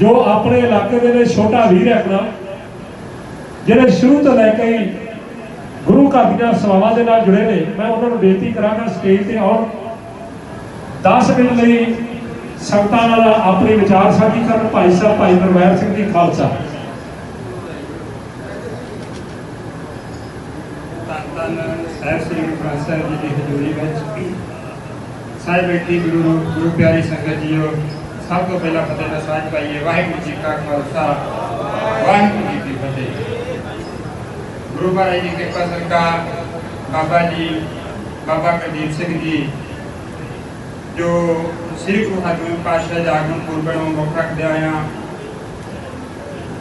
ਜੋ ਆਪਣੇ ਇਲਾਕੇ ਦੇ ਵਿੱਚ ਛੋਟਾ ਵੀਰ ਹੈ ਆਪਣਾ ਜਿਹੜੇ ਸ਼ੁਰੂ ਤੋਂ ਲੈ ਕੇ ਗੁਰੂ ਘਰ ਦੀਆਂ ਸੇਵਾਵਾਂ ਦੇ ਨਾਲ ਜੁੜੇ ਨੇ, ਮੈਂ ਉਹਨਾਂ ਨੂੰ ਬੇਨਤੀ ਕਰਾਂਗਾ ਸਟੇਜ ਤੇ ਆਉਣ। 10 ਮਿੰਟ ਲਈ ਸੰਗਤਾਂ ਨਾਲ ਆਪਣੇ ਵਿਚਾਰ ਸਾਂਝੀ ਕਰਨ, ਭਾਈ ਸਾਹਿਬ, ਭਾਈ ਨਰਵੈਰ ਸਿੰਘ ਜੀ, ਖਾਲਸਾ। ਧੰਨ ਸਾਹਿਬ ਸ੍ਰੀ ਗੁਰੂ ਸਾਹਿਬ ਜੀ ਦੀ ਹਜ਼ੂਰੀ ਵਿੱਚ। ਸਾਹਿਬ ਬੇਟੀ ਗੁਰੂ ਗੁਰੂ ਪਿਆਰੀ ਸੰਗਤ ਜੀਓ ਸਭ ਤੋਂ ਪਹਿਲਾਂ ਫਤਿਹ ਦਾ ਸਾਜ ਪਾਈਏ ਵਾਹਿਗੁਰੂ ਜੀ ਕਾ ਖਾਲਸਾ ਵਾਹਿਗੁਰੂ ਜੀ ਕੀ ਫਤਿਹ ਗੁਰੂ ਮਹਾਰਾਜ ਦੀ ਕਿਰਪਾ ਸਰਕਾਰ ਬਾਬਾ ਜੀ ਬਾਬਾ ਕੁਲਦੀਪ ਸਿੰਘ ਜੀ ਜੋ ਸ੍ਰੀ ਗੁਰੂ ਹਰਗੋਬਿੰਦ ਪਾਤਸ਼ਾਹ ਦੇ ਆਗਮਨ ਪੂਰਬ ਨੂੰ ਮੁੱਖ ਰੱਖਦੇ ਆਇਆ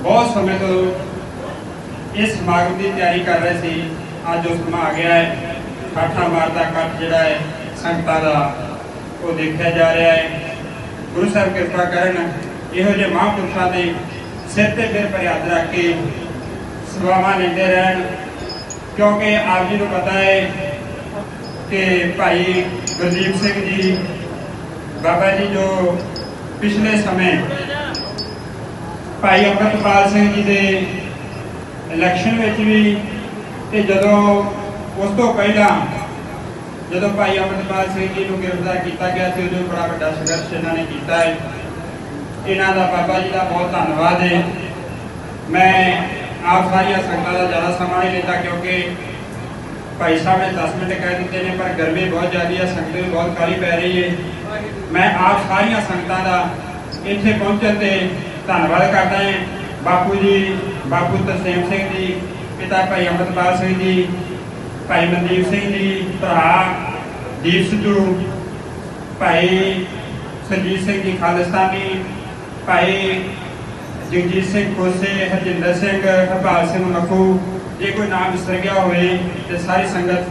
ਬਹੁਤ ਸਮੇਂ ਤੋਂ ਇਸ ਸਮਾਗਮ ਦੀ ਤਿਆਰੀ ਕਰ ਰਹੇ ਸੀ ਅੱਜ ਉਹ ਸਮਾਂ ਆ ਗਿਆ ਹੈ ਠਾਠਾ ਮਾਰਦਾ ਕੱਟ ਜਿਹੜਾ ਹੈ ਸੰਗਤਾਂ ਦਾ ਉਹ ਦੇਖਿਆ ਜਾ ਰਿਹਾ ਹੈ ਗੁਰੂ ਸਾਹਿਬ ਕਿਰਪਾ ਕਰਨ, ਇਹੋ ਜਿਹੇ ਮਹਾਂਪੁਰਸ਼ਾਂ ਦੇ ਸਿਰ ਤੇ ਫਿਰ ਫਰਿਆਦ ਰੱਖ ਕੇ ਸੇਵਾਵਾਂ ਲੈਂਦੇ ਰਹਿਣ। ਕਿਉਂਕਿ ਆਪ ਜੀ ਨੂੰ ਪਤਾ ਹੈ ਕਿ ਭਾਈ ਗੁਰਦੀਪ ਸਿੰਘ ਜੀ, ਬਾਬਾ ਜੀ ਜੋ ਪਿਛਲੇ ਸਮੇਂ ਭਾਈ ਅੰਮ੍ਰਿਤਪਾਲ ਸਿੰਘ ਜੀ ਦੇ ਇਲੈਕਸ਼ਨ ਵਿੱਚ ਵੀ ਤੇ ਜਦੋਂ ਉਸ ਤੋਂ ਪਹਿਲਾਂ ਜਦੋਂ ਭਾਈ ਅਮਰਪਾਲ ਸਿੰਘ ਜੀ ਨੂੰ ਗ੍ਰਿਫਤਾਰ ਕੀਤਾ ਗਿਆ ਸੀ ਉਦੋਂ ਬੜਾ ਵੱਡਾ ਸੰਘਰਸ਼ ਇਹਨਾਂ ਨੇ ਕੀਤਾ ਹੈ। ਇਹਨਾਂ ਦਾ ਬਾਬਾ ਜੀ ਦਾ ਬਹੁਤ ਧੰਨਵਾਦ ਹੈ। ਮੈਂ ਆਪ ਸਾਰੀਆਂ ਸੰਗਤਾਂ ਦਾ ਜ਼ਿਆਦਾ ਸਮਾਂ ਨਹੀਂ ਲੈਂਦਾ ਕਿਉਂਕਿ ਭਾਈ ਸਾਹਿਬ ਨੇ 10 ਮਿੰਟ ਕਹਿ ਦਿੱਤੇ ਨੇ, ਪਰ ਗਰਮੀ ਬਹੁਤ ਜ਼ਿਆਦੀ ਹੈ, ਸੰਗਤ ਵੀ ਬਹੁਤ ਕਾਲੀ ਪੈ ਰਹੀ ਹੈ। ਮੈਂ ਆਪ ਸਾਰੀਆਂ ਸੰਗਤਾਂ ਦਾ ਇੱਥੇ ਪਹੁੰਚਣ ਤੇ ਧੰਨਵਾਦ ਕਰਦਾ ਹਾਂ। ਬਾਪੂ ਜੀ, ਬਾਪੂ ਤਰਸੇਮ ਸਿੰਘ ਜੀ, ਪਿਤਾ ਭਾਈ ਅਮਰਪਾਲ ਸਿੰਘ ਜੀ ਭਾਈ ਮਨਦੀਪ ਸਿੰਘ ਜੀ, ਭਰਾ ਦੀਪ ਸਿੱਧੂ, ਭਾਈ ਸਰਜੀਤ ਸਿੰਘ ਜੀ ਖਾਲਿਸਤਾਨੀ, ਭਾਈ ਜਗਜੀਤ ਸਿੰਘ ਖੋਸੇ, ਹਰਜਿੰਦਰ ਸਿੰਘ, ਹਰਪਾਲ ਸਿੰਘ ਮੱਖੂ ਜੇ ਕੋਈ ਨਾਮ ਵਿਸਰ ਗਿਆ ਹੋਵੇ ਤੇ ਸਾਰੀ ਸੰਗਤ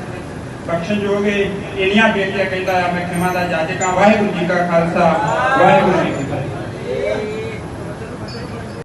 ਬਖਸ਼ਣ ਜੋਗੇ ਇੰਨੀਆਂ ਬੇਨਤੀਆਂ ਕਹਿੰਦਾ ਮੈਂ ਖਿਮਾ ਦਾ ਜਾਜਕਾਂ, ਵਾਹਿਗੁਰੂ ਜੀ ਕਾ ਖਾਲਸਾ, ਵਾਹਿਗੁਰੂ ਜੀ ਕੀ ਫਤਿਹ।